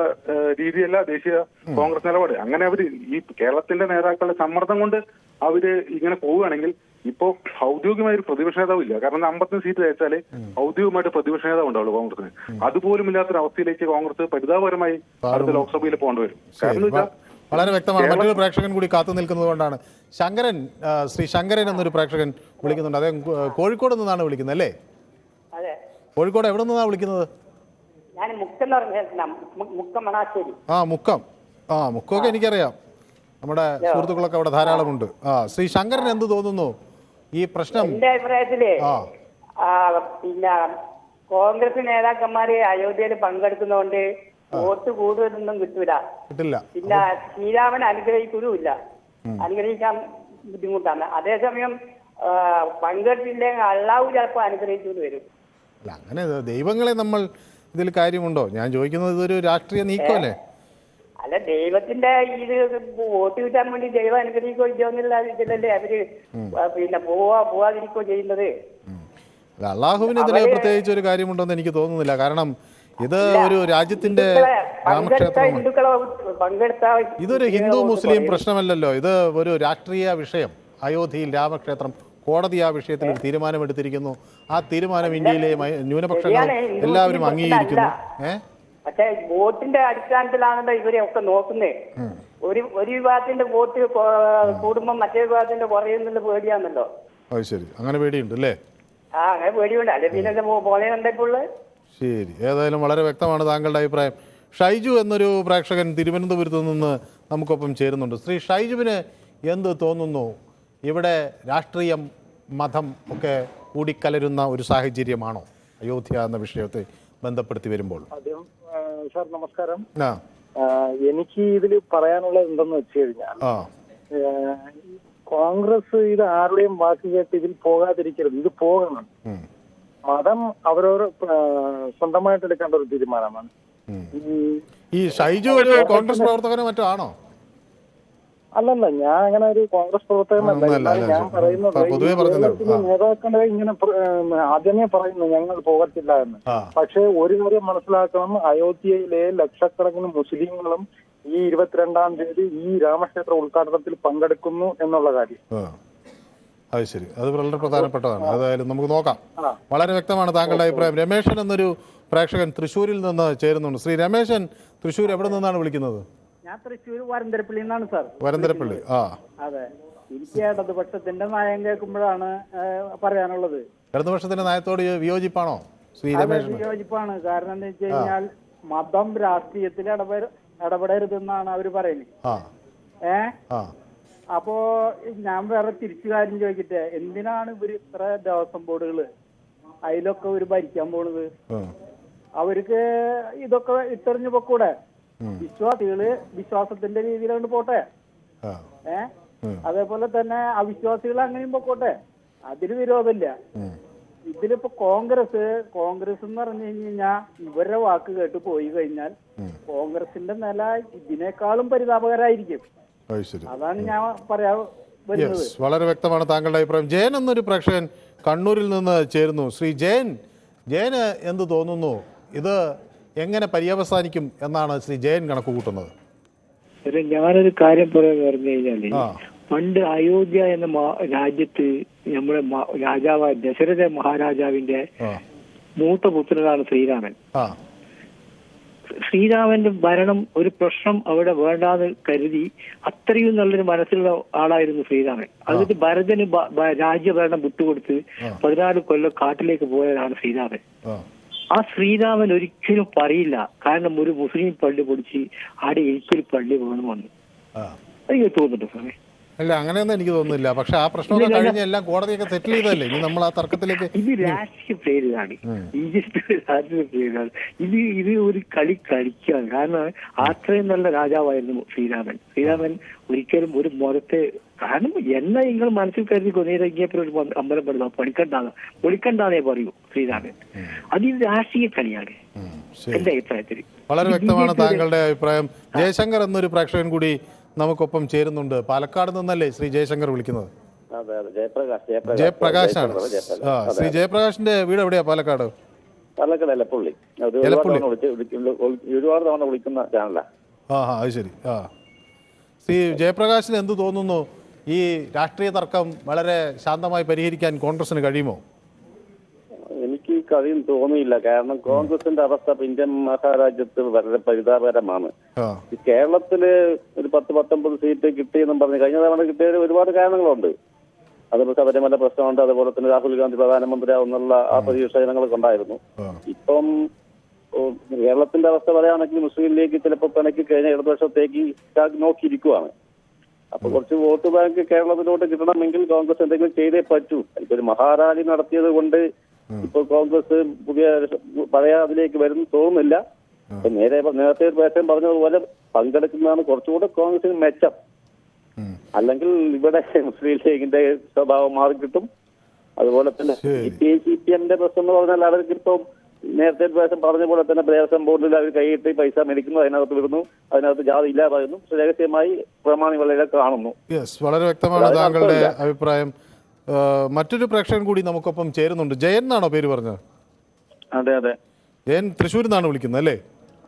രീതിയല്ല ദേശീയ കോൺഗ്രസ് നിലപാട്. അങ്ങനെ അവർ ഈ കേരളത്തിന്റെ നേതാക്കളുടെ സമ്മർദ്ദം കൊണ്ട് അവർ ഇങ്ങനെ പോവുകയാണെങ്കിൽ ഇപ്പോ ഔദ്യോഗികമായ ഒരു പ്രതിപക്ഷ നേതാവ് ഇല്ല. കാരണം അമ്പത്തിന് സീറ്റ് ജയിച്ചാലേ ഔദ്യോഗികമായിട്ട് പ്രതിപക്ഷ നേതാവ് ഉണ്ടാവുള്ളൂ കോൺഗ്രസിന് അതുപോലും ഇല്ലാത്തൊരു അവസ്ഥയിലേക്ക് കോൺഗ്രസ് പരിതാപകരമായി അടുത്ത ലോക്സഭയിൽ പോകേണ്ടി വരും. കാരണം വെച്ചാൽ വളരെ വ്യക്തമാണ്. മറ്റൊരു പ്രേക്ഷകൻ കൂടി കാത്തു നിൽക്കുന്നത് കൊണ്ടാണ്. ശങ്കരൻ ശ്രീ ശങ്കരൻ എന്നൊരു പ്രേക്ഷകൻ വിളിക്കുന്നുണ്ട്. അദ്ദേഹം കോഴിക്കോട് നിന്നാണ് വിളിക്കുന്നത് അല്ലേ? അതെ. കോഴിക്കോട് എവിടെ നിന്നാണ് വിളിക്കുന്നത്? ആ മുക്കം. ആ മുക്കമൊക്കെ എനിക്കറിയാം. നമ്മുടെ സുഹൃത്തുക്കളൊക്കെ അവിടെ ധാരാളമുണ്ട്. ആ ശ്രീ ശങ്കരൻ എന്ത് തോന്നുന്നു? ഈ പ്രശ്നം. എന്റെ അഭിപ്രായത്തിൽ ആ. പിന്നെ കോൺഗ്രസ് നേതാക്കന്മാര് അയോധ്യയിൽ പങ്കെടുക്കുന്നതുകൊണ്ട് വോട്ട് കൂടുതലൊന്നും കിട്ടൂല. കിട്ടില്ല. പിന്നെ ശ്രീരാമൻ അനുഗ്രഹിക്കുന്നുമില്ല അനുഗ്രഹിക്കാൻ ബുദ്ധിമുട്ടാണ്. അതേസമയം പങ്കെടുത്തില്ലെങ്കിൽ അള്ളാഹു ചിലപ്പോൾ അനുഗ്രഹിച്ചുകൊണ്ട് വരും. അല്ല അങ്ങനെ ദൈവങ്ങളെ നമ്മൾ ഇതിൽ കാര്യമുണ്ടോ? ഞാൻ ചോദിക്കുന്നത് ഇതൊരു രാഷ്ട്രീയ നീക്കമല്ലേ? അല്ല ദൈവത്തിന്റെ ഇത് വോട്ട് കിട്ടാൻ വേണ്ടി ദൈവം അനുഗ്രഹിക്കോ ഇല്ലയോ എന്നുള്ള ഇതിലല്ലേ അവർ പിന്നെ പോവാ പോവാതിരിക്കോ ചെയ്യുന്നത്. അള്ളാഹുവിനെതിരെ പ്രത്യേകിച്ച് ഒരു കാര്യമുണ്ടെന്ന് എനിക്ക് തോന്നുന്നില്ല. കാരണം ഇത് ഒരു രാജ്യത്തിന്റെ രാമക്ഷേത്രമാണ്. ഇതൊരു ഹിന്ദു മുസ്ലിം പ്രശ്നമല്ലല്ലോ. ഇത് ഒരു രാഷ്ട്രീയ വിഷയം. അയോധ്യയിൽ രാമക്ഷേത്രം. കോടതി ആ വിഷയത്തിൽ ഒരു തീരുമാനമെടുത്തിരിക്കുന്നു. ആ തീരുമാനം ഇന്ത്യയിലെ ന്യൂനപക്ഷങ്ങൾ എല്ലാവരും അംഗീകരിക്കുന്നു. പ്രശ്നമല്ല. പക്ഷെ വോട്ടിന്റെ അടിസ്ഥാനത്തിലാണല്ലോ ഇവരെ ഒക്കെ നോക്കുന്നേ. ഒരു ഒരു വിഭാഗത്തിന്റെ വോട്ട് കൂടുമ്പോൾ മറ്റേ വിഭാഗത്തിന്റെ കുറയുന്നുള്ള പേടിയാണല്ലോ. അത് ശരി. അങ്ങനെ പേടിയുണ്ട് അല്ലേ? ആ അങ്ങനെ പേടിയുണ്ട്. അല്ലെ പിന്നെ പോലെ ശരി. ഏതായാലും വളരെ വ്യക്തമാണ് താങ്കളുടെ അഭിപ്രായം. ഷൈജു എന്നൊരു പ്രേക്ഷകൻ തിരുവനന്തപുരത്ത് നിന്ന് നമുക്കൊപ്പം ചേരുന്നുണ്ട്. ശ്രീ ഷൈജുവിന് എന്ത് തോന്നുന്നു? ഇവിടെ രാഷ്ട്രീയം മതം ഒക്കെ കൂടിക്കലരുന്ന ഒരു സാഹചര്യമാണോ? അയോധ്യ എന്ന വിഷയത്തെ ബന്ധപ്പെടുത്തി വരുമ്പോൾ. സാർ നമസ്കാരം. എനിക്ക് ഇതിൽ പറയാനുള്ളത് എന്തെന്ന് വെച്ച് കഴിഞ്ഞാൽ കോൺഗ്രസ് ഇത് ആരുടെയും വാക്ക് കേട്ട് ഇതിൽ പോകാതിരിക്കരുത്. ഇത് പോകണം. മതം അവരോട് സ്വന്തമായിട്ട് എടുക്കേണ്ട ഒരു തീരുമാനമാണ്. ഈ ഷൈജു ഒരു കോൺഗ്രസ് പ്രവർത്തകനോ മറ്റോ ആണോ? അല്ലല്ല ഞാൻ അങ്ങനെ ഒരു കോൺഗ്രസ് പ്രവർത്തകനല്ല ഞാൻ പറയുന്നത്. നേതാക്കളെ ഇങ്ങനെ ആദ്യമേ പറയുന്നു ഞങ്ങൾ പോകത്തില്ല എന്ന്. പക്ഷേ ഒരു കാര്യം മനസ്സിലാക്കണം. അയോധ്യയിലെ ലക്ഷക്കണക്കിന് മുസ്ലിങ്ങളും ഈ ഇരുപത്തിരണ്ടാം തീയതി ഈ രാമക്ഷേത്ര ഉദ്ഘാടനത്തിൽ പങ്കെടുക്കുന്നു എന്നുള്ള കാര്യം. അത് ശരി. അത് വളരെ പ്രധാനപ്പെട്ടതാണ്. അതായാലും നമുക്ക് നോക്കാം. വളരെ വ്യക്തമാണ് താങ്കളുടെ അഭിപ്രായം. രമേശൻ എന്നൊരു പ്രേക്ഷകൻ തൃശ്ശൂരിൽ നിന്ന് ചേരുന്നുണ്ട്. ശ്രീ രമേശൻ തൃശ്ശൂർ എവിടെ നിന്നാണ് വിളിക്കുന്നത്? ഞാൻ തൃശ്ശൂർ വരന്തരപ്പള്ളി നിന്നാണ് സാർ. വരന്തരപ്പള്ളി ആ. അതെ. എനിക്ക് ഇടതുപക്ഷത്തിന്റെ നയം കേൾക്കുമ്പോഴാണ് പറയാനുള്ളത്. ഇടതുപക്ഷത്തിന്റെ നയത്തോട് വിയോജിപ്പാണോ? വിയോജിപ്പാണ്. കാരണം എന്താ വെച്ച് കഴിഞ്ഞാൽ മതം രാഷ്ട്രീയത്തിൽ ഇടപെട ഇടപെടരുതെന്നാണ് അവർ പറയുന്നത് ഏ? അപ്പോ ഞാൻ വേറെ തിരിച്ചു കാര്യം ചോദിക്കട്ടെ. എന്തിനാണ് ഇവർ ഇത്ര ദേവസ്വം ബോർഡുകൾ അതിലൊക്കെ ഇവർ ഭരിക്കാൻ പോണത്? അവർക്ക് ഇതൊക്കെ ഇട്ടെറിഞ്ഞു പൊക്കൂടെ. വിശ്വാസികൾ വിശ്വാസത്തിന്റെ രീതിയിൽ അങ്ങോട്ട് പോട്ടെ ഏ? അതേപോലെ തന്നെ അവിശ്വാസികൾ അങ്ങനെയും പൊക്കോട്ടെ. അതിന് വിരോധമില്ല. ഇതിലിപ്പോ കോൺഗ്രസ് കോൺഗ്രസ് എന്ന് പറഞ്ഞു കഴിഞ്ഞാൽ ഇവരുടെ വാക്ക് കേട്ട് പോയി കഴിഞ്ഞാൽ കോൺഗ്രസിന്റെ നില ഇതിനേക്കാളും പരിതാപകരായിരിക്കും. അതാണ് ഞാൻ പറയാ വളരെ വ്യക്തമാണ് താങ്കളുടെ അഭിപ്രായം. ജയൻ എന്നൊരു പ്രേക്ഷകൻ കണ്ണൂരിൽ നിന്ന് ചേരുന്നു. ശ്രീ ജയൻ ജയന് എന്ത് തോന്നുന്നു? ഇത് എങ്ങനെ പര്യവസാനിക്കും എന്നാണ് ശ്രീ ജയൻ കണക്ക് കൂട്ടുന്നത് ഞാനൊരു കാര്യം പറയാൻ പറഞ്ഞു കഴിഞ്ഞാൽ ആ. പണ്ട് അയോധ്യ എന്ന രാജ്യത്ത് നമ്മുടെ രാജാവ് രാജാവായ ദശരഥ മഹാരാജാവിന്റെ മൂത്ത പുത്രനാണ് ശ്രീരാമൻ. ശ്രീരാമന്റെ ഭരണം ഒരു പ്രശ്നം അവിടെ വേണ്ടാന്ന് കരുതി അത്രയും നല്ലൊരു മനസ്സിലുള്ള ആളായിരുന്നു ശ്രീരാമൻ. അതിട്ട് ഭരതന് രാജ്യഭരണം വിട്ടുകൊടുത്ത്. പതിനാല് കൊല്ലം കാട്ടിലേക്ക് പോയതാണ് ശ്രീരാമൻ. ആ ശ്രീരാമൻ ഒരിക്കലും പറയില്ല. കാരണം ഒരു മുസ്ലിം പള്ളി പൊടിച്ച് ആടെ എനിക്കൊരു പള്ളി വേണമെന്ന് എനിക്ക് തോന്നുന്നുണ്ട് സാറേ. അല്ല അങ്ങനെയൊന്നും എനിക്ക് തോന്നുന്നില്ല. പക്ഷെ ആ പ്രശ്നമൊക്കെ ഇല്ല. എല്ലാം കോടതിയൊക്കെ സെറ്റിൽ ചെയ്തല്ലേ ഇനി നമ്മൾ ആ തർക്കത്തിലേക്ക് ഇത് രാഷ്ട്രീയ പേരിലാണ് രാഷ്ട്രീയ പേരിലാണ് ഇത് ഇത് ഒരു കളി കളിക്കുകയാണ് കാരണം അത്രയും നല്ല രാജാവായിരുന്നു ശ്രീരാമൻ. ശ്രീരാമൻ ഒരിക്കലും ഒരു മതത്തെ കാരണം എന്നെ നിങ്ങൾ മനസ്സിൽ കരുതി കൊന്നിറങ്ങിയപ്പോൾ ഒരു അമ്പലം പെടുന്ന പൊളിക്കണ്ടാന്ന് പൊളിക്കണ്ടാന്നേ പറയൂ ശ്രീരാമൻ അത് ഈ രാഷ്ട്രീയ കളിയാണ് എന്റെ അഭിപ്രായത്തിൽ വളരെ വ്യക്തമാണ് താങ്കളുടെ അഭിപ്രായം. ജയശങ്കർ എന്നൊരു പ്രേക്ഷകൻ കൂടി നമുക്കൊപ്പം ചേരുന്നുണ്ട്. പാലക്കാട് നിന്നല്ലേ ശ്രീ ജയശങ്കർ വിളിക്കുന്നത്? അതെ അതെ. ജയപ്രകാശ് ജയപ്രകാശാണ്. ശ്രീ ജയപ്രകാശിന്റെ വീട് എവിടെയാ പാലക്കാട്? പാലക്കാട് എലപ്പുള്ളി. ഒരുപാട്. തവണ വിളിക്കുന്ന- ഒരുപാട് തവണ വിളിക്കുന്ന ചാനലാ. ആ ആ അത് ശരി. ആ. ശ്രീ ജയപ്രകാശിന് എന്ത് തോന്നുന്നു? ഈ രാഷ്ട്രീയ തർക്കം വളരെ ശാന്തമായി പരിഹരിക്കാൻ കോൺഗ്രസിന് കഴിയുമോ? എനിക്ക് കഴിയും തോന്നിയില്ല. കാരണം കോൺഗ്രസിന്റെ അവസ്ഥ ഇന്ത്യൻ മഹാരാജ്യത്ത് വളരെ പരിതാപകരമാണ്. കേരളത്തിൽ ഒരു പത്ത് പത്തൊമ്പത് സീറ്റ് കിട്ടിയെന്നും പറഞ്ഞ് കഴിഞ്ഞ തവണ കിട്ടിയതിന് ഒരുപാട് കാരണങ്ങളുണ്ട്. അതിപ്പോ ശബരിമല പ്രശ്നമുണ്ട് അതുപോലെ തന്നെ രാഹുൽ ഗാന്ധി പ്രധാനമന്ത്രിയാവുന്നുള്ള ആ പ്രതീക്ഷ ജനങ്ങൾക്ക് ഉണ്ടായിരുന്നു. ഇപ്പം കേരളത്തിന്റെ അവസ്ഥ പറയുകയാണെങ്കിൽ മുസ്ലിം ലീഗ് ചിലപ്പോൾ പിണക്കി കഴിഞ്ഞ ഇടതുപക്ഷത്തേക്ക് നോക്കിയിരിക്കുവാണ്. അപ്പൊ കുറച്ച് വോട്ട് ബാങ്ക് കേരളത്തിലോട്ട് കിട്ടണമെങ്കിൽ കോൺഗ്രസ് എന്തെങ്കിലും ചെയ്തേ പറ്റൂ. ഒരു മഹാറാലി നടത്തിയത് കൊണ്ട് ഇപ്പൊ കോൺഗ്രസ് പുതിയ പഴയ അതിലേക്ക് വരുന്നു തോന്നുന്നില്ല. അപ്പൊ നേരെ നേരത്തെ പേശൻ പറഞ്ഞതുപോലെ പങ്കെടുക്കുന്നതാണ് കുറച്ചുകൂടെ കോൺഗ്രസിന് മെച്ചം. അല്ലെങ്കിൽ ഇവിടെ മുസ്ലിം ലീഗിന്റെ സ്വഭാവം മാറി കിട്ടും അതുപോലെ തന്നെ. സി പി എമ്മിന്റെ പ്രശ്നം എന്ന് പറഞ്ഞാൽ അവർക്ക് ഇപ്പം നേരത്തെ പ്രാവശ്യം പറഞ്ഞ പോലെ തന്നെ ദേവസ്വം ബോർഡിൽ അവർ കൈയിട്ട് പൈസ മേടിക്കുന്നു അതിനകത്ത് വിടുന്നു അതിനകത്ത് ജാതി ഇല്ല പറയുന്നു. രഹസ്യമായി പ്രമാണികളെ കാണുന്നു. യെസ് വളരെ വ്യക്തമാണ് താങ്കളുടെ അഭിപ്രായം. മറ്റൊരു പ്രേക്ഷകൻ കൂടി നമുക്കൊപ്പം ചേരുന്നുണ്ട്. ജയൻ എന്നാണോ പേര് പറഞ്ഞത്? അതെ അതെ. ജയൻ തൃശ്ശൂരിൽ നിന്നാണ് വിളിക്കുന്നത് അല്ലേ?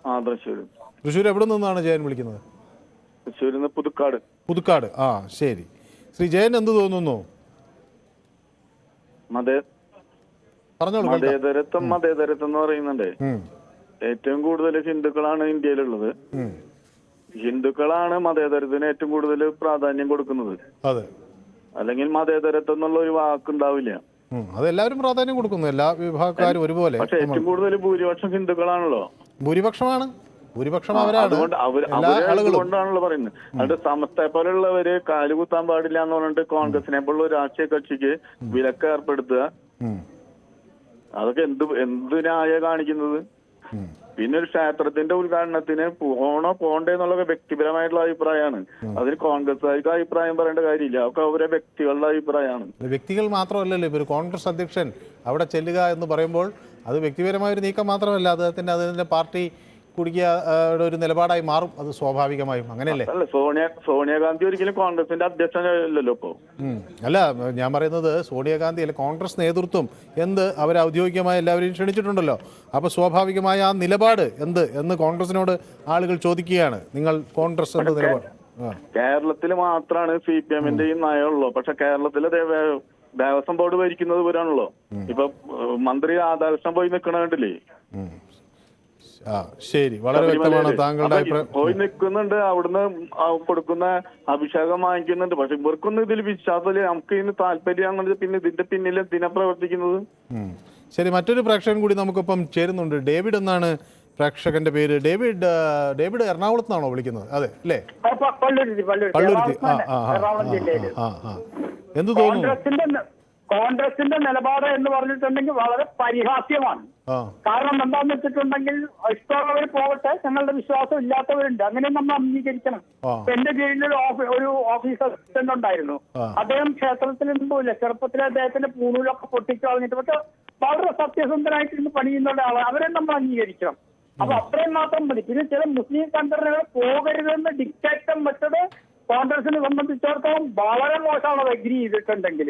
ആ തൃശ്ശൂർ. തൃശ്ശൂർ എവിടെ നിന്നാണ് ജയൻ വിളിക്കുന്നത്? തൃശ്ശൂരിൽ നിന്ന് പുതുക്കാട്. പുതുക്കാട്. ആ ശരി. ശ്രീ ജയൻ എന്ത് തോന്നുന്നു? പറഞ്ഞോളൂ മതേതരത്വം മതേതരത്വം എന്ന് പറയുന്നുണ്ട്. ഏറ്റവും കൂടുതൽ ഹിന്ദുക്കളാണ് ഇന്ത്യയിലുള്ളത്. ഹിന്ദുക്കളാണ് മതേതരത്തിന് ഏറ്റവും കൂടുതൽ പ്രാധാന്യം കൊടുക്കുന്നത്. അതെ. അല്ലെങ്കിൽ മതേതരത്വം എന്നുള്ള ഒരു വാക്കുണ്ടാവില്ല. അതെല്ലാവരും അത് പ്രാധാന്യം കൊടുക്കുന്നു. എല്ലാ വിഭാഗക്കാരും ഒരുപോലെ. പക്ഷെ ഏറ്റവും കൂടുതൽ ഭൂരിപക്ഷം ഹിന്ദുക്കളാണല്ലോ. ഭൂരിപക്ഷമാണ്. ഭൂരിപക്ഷം അവരാണ്. അതുകൊണ്ട് അവരെ ആളുകളും. കൊണ്ടാണല്ലോ പറയുന്നത്. അത് സമസ്തയെ പോലുള്ളവര് കാലുകുത്താൻ പാടില്ല എന്ന് പറഞ്ഞിട്ട് കോൺഗ്രസിനെ പോലുള്ള രാഷ്ട്രീയ കക്ഷിക്ക് വിലക്ക് ഏർപ്പെടുത്തുക. അതൊക്കെ എന്ത് എന്ത് ന്യായ കാണിക്കുന്നത്? പിന്നെ ഒരു ക്ഷേത്രത്തിന്റെ ഉദ്ഘാടനത്തിന് പോണോ പോണ്ടേ എന്നുള്ള വ്യക്തിപരമായിട്ടുള്ള അഭിപ്രായമാണ്. അതിന് കോൺഗ്രസ്സുകാർക്ക് അഭിപ്രായം പറയേണ്ട കാര്യമില്ല. അതൊക്കെ അവരെ വ്യക്തികളുടെ അഭിപ്രായമാണ്. വ്യക്തികൾ മാത്രമല്ലല്ലോ. ഇപ്പൊ കോൺഗ്രസ് അധ്യക്ഷൻ അവിടെ ചെല്ലുക എന്ന് പറയുമ്പോൾ അത് വ്യക്തിപരമായ ഒരു നീക്കം മാത്രമല്ല. അദ്ദേഹത്തിന്റെ അതിന്റെ പാർട്ടി കുടുക്കിയ ആ, ഒരു നിലപാടായി മാറും. അത് സ്വാഭാവികമായും. അങ്ങനെയല്ലേ? അല്ല സോണിയ സോണിയാഗാന്ധി ഒരിക്കലും കോൺഗ്രസിന്റെ അധ്യക്ഷനല്ലല്ലോ ഇപ്പൊ. അല്ല ഞാൻ പറയുന്നത് സോണിയാഗാന്ധി അല്ലെ കോൺഗ്രസ് നേതൃത്വം എന്ത് അവർ ഔദ്യോഗികമായി എല്ലാവരെയും ക്ഷണിച്ചിട്ടുണ്ടല്ലോ. അപ്പൊ സ്വാഭാവികമായ ആ നിലപാട് എന്ത് എന്ന് കോൺഗ്രസിനോട് ആളുകൾ ചോദിക്കുകയാണ്. നിങ്ങൾ കോൺഗ്രസ് എന്ന നിലപാട്. കേരളത്തിൽ മാത്രമാണ് സി പി എമ്മിന്റെ ഈ നയമുള്ളൂ. പക്ഷെ കേരളത്തിലെ ദേവ- ദേവസ്വം ബോർഡ് ഭരിക്കുന്നത് പോലാണല്ലോ ഇപ്പൊ മന്ത്രി രാധാകൃഷ്ണൻ പോയി നിൽക്കണ കണ്ടില്ലേ? ശരി. വളരെ വ്യക്തമാണ്. താങ്കളുടെ അഭിപ്രായം. പോയി നിൽക്കുന്നുണ്ട് അവിടുന്ന് കൊടുക്കുന്ന അഭിഷേകം വാങ്ങിക്കുന്നുണ്ട്. പക്ഷെ ഇവർക്കൊന്നും ഇതിൽ വിശ്വാസമില്ല. നമുക്ക് ഇതിന് താല്പര്യമാണെന്ന് പിന്നെ ഇതിന്റെ പിന്നിൽ എന്തിനാ പ്രവർത്തിക്കുന്നത്? ശരി മറ്റൊരു പ്രേക്ഷകൻ കൂടി നമുക്കൊപ്പം ചേരുന്നുണ്ട്. ഡേവിഡ് എന്നാണ് പ്രേക്ഷകന്റെ പേര്. ഡേവിഡ് ഡേവിഡ് എറണാകുളത്ത് നിന്നാണോ വിളിക്കുന്നത്? അതെ അല്ലേ? പള്ളുരുത്തി പള്ളുരുത്തി. ആ ആ എന്ത് തോന്നുന്നു? കോൺഗ്രസിന്റെ നിലപാട് എന്ന് പറഞ്ഞിട്ടുണ്ടെങ്കിൽ വളരെ പരിഹാസ്യമാണ്. കാരണം എന്താന്ന് വെച്ചിട്ടുണ്ടെങ്കിൽ ഇഷ്ടമുള്ളവർ പോകട്ടെ ഞങ്ങളുടെ വിശ്വാസം ഇല്ലാത്തവരുണ്ട്. അങ്ങനെ നമ്മൾ അംഗീകരിക്കണം. എന്റെ കീഴിൽ ഒരു ഓഫീ- ഒരു ഓഫീസ് അസിസ്റ്റന്റ് ഉണ്ടായിരുന്നു. അദ്ദേഹം ക്ഷേത്രത്തിൽ മുമ്പില്ല ചെറുപ്പത്തിൽ അദ്ദേഹത്തിന്റെ പൂണൂലൊക്കെ പൊട്ടിച്ചു കളഞ്ഞിട്ട് പക്ഷെ വളരെ സത്യസന്ധനായിട്ട് ഇന്ന് പണിയുന്ന ഒരാളാണ് അവരെ നമ്മൾ അംഗീകരിക്കണം. അപ്പൊ അത്രയും മാത്രം മതി. പിന്നെ ചില മുസ്ലിം സംഘടനകൾ പോകരുതെന്ന് ഡിക്റ്റേറ്റം വെച്ചത് കോൺഗ്രസിനെ സംബന്ധിച്ചിടത്തോളം വളരെ മോശമാണ് അത് അഗ്രി ചെയ്തിട്ടുണ്ടെങ്കിൽ.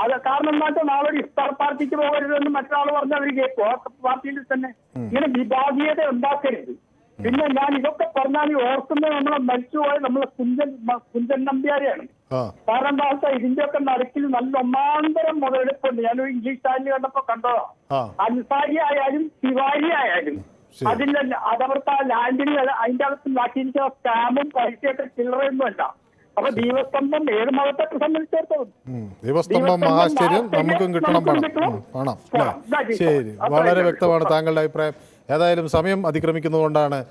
അത് കാരണം എന്താ വെച്ചാൽ നാളെ ഒരു ഇഫ്താർ പാർട്ടിക്ക് പോകരുതെന്ന് മറ്റൊരാൾ പറഞ്ഞാൽ അവർ കേൾക്കും. പാർട്ടിയിൽ തന്നെ ഇങ്ങനെ വിഭാഗീയത ഉണ്ടാക്കരുത്. പിന്നെ ഞാൻ ഇതൊക്കെ പറഞ്ഞാൽ ഈ ഓർക്കുന്നത് നമ്മളെ മരിച്ചുപോയ നമ്മളെ കുഞ്ചൻ കുഞ്ചൻ നമ്പ്യാരെയാണ്. കാരണം എന്താ വെച്ചാൽ ഇതിന്റെയൊക്കെ നടുക്കിൽ നല്ല ഒന്നാന്തരം മുതലെടുപ്പുണ്ട്. ഞാനൊരു ഇംഗ്ലീഷ് ചാനൽ കണ്ടപ്പോ കണ്ടതാ. അൻസാരി ആയാലും തിവാരി ആയാലും. അതിന്റെ അതവർക്ക് ആ ലാൻഡിന് അതിന്റെ അകത്ത് ഉണ്ടാക്കിയിരിക്കുന്ന സ്റ്റാമ്പും പൈസയൊക്കെ ചില്ലറയൊന്നും അല്ല. അപ്പൊ ദീപസ്തംഭം ഏത് മതത്തെ സംബന്ധിച്ചിടത്തോളം? ദീപസ്തംഭം മഹാശ്ചര്യം നമുക്കും കിട്ടണം പണം. ഉം, പണം. ശരി. വളരെ വ്യക്തമാണ് താങ്കളുടെ അഭിപ്രായം. ഏതായാലും സമയം അതിക്രമിക്കുന്നതുകൊണ്ടാണ്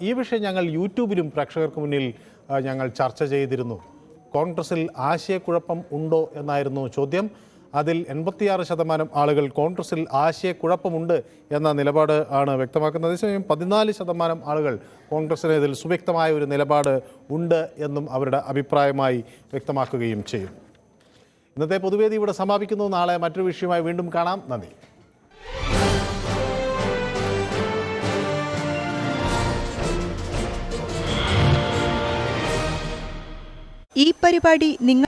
ഈ വിഷയം ഞങ്ങൾ യൂട്യൂബിലും പ്രേക്ഷകർക്ക് മുന്നിൽ ഞങ്ങൾ ചർച്ച ചെയ്തിരുന്നു. കോൺഗ്രസിൽ ആശയക്കുഴപ്പം ഉണ്ടോ എന്നായിരുന്നു ചോദ്യം. അതിൽ എൺപത്തിയാറ് ശതമാനം ആളുകൾ കോൺഗ്രസിൽ ആശയക്കുഴപ്പമുണ്ട് എന്ന നിലപാട് ആണ് വ്യക്തമാക്കുന്നത്. അതേസമയം പതിനാല് ശതമാനം ആളുകൾ കോൺഗ്രസിന് ഇതിൽ സുവ്യക്തമായ ഒരു നിലപാട് ഉണ്ട് എന്നും അവരുടെ അഭിപ്രായമായി വ്യക്തമാക്കുകയും ചെയ്യും. ഇന്നത്തെ പൊതുവേദി ഇവിടെ സമാപിക്കുന്നു. നാളെ മറ്റൊരു വിഷയമായി വീണ്ടും കാണാം. നന്ദി. ഈ പരിപാടി നിങ്ങൾ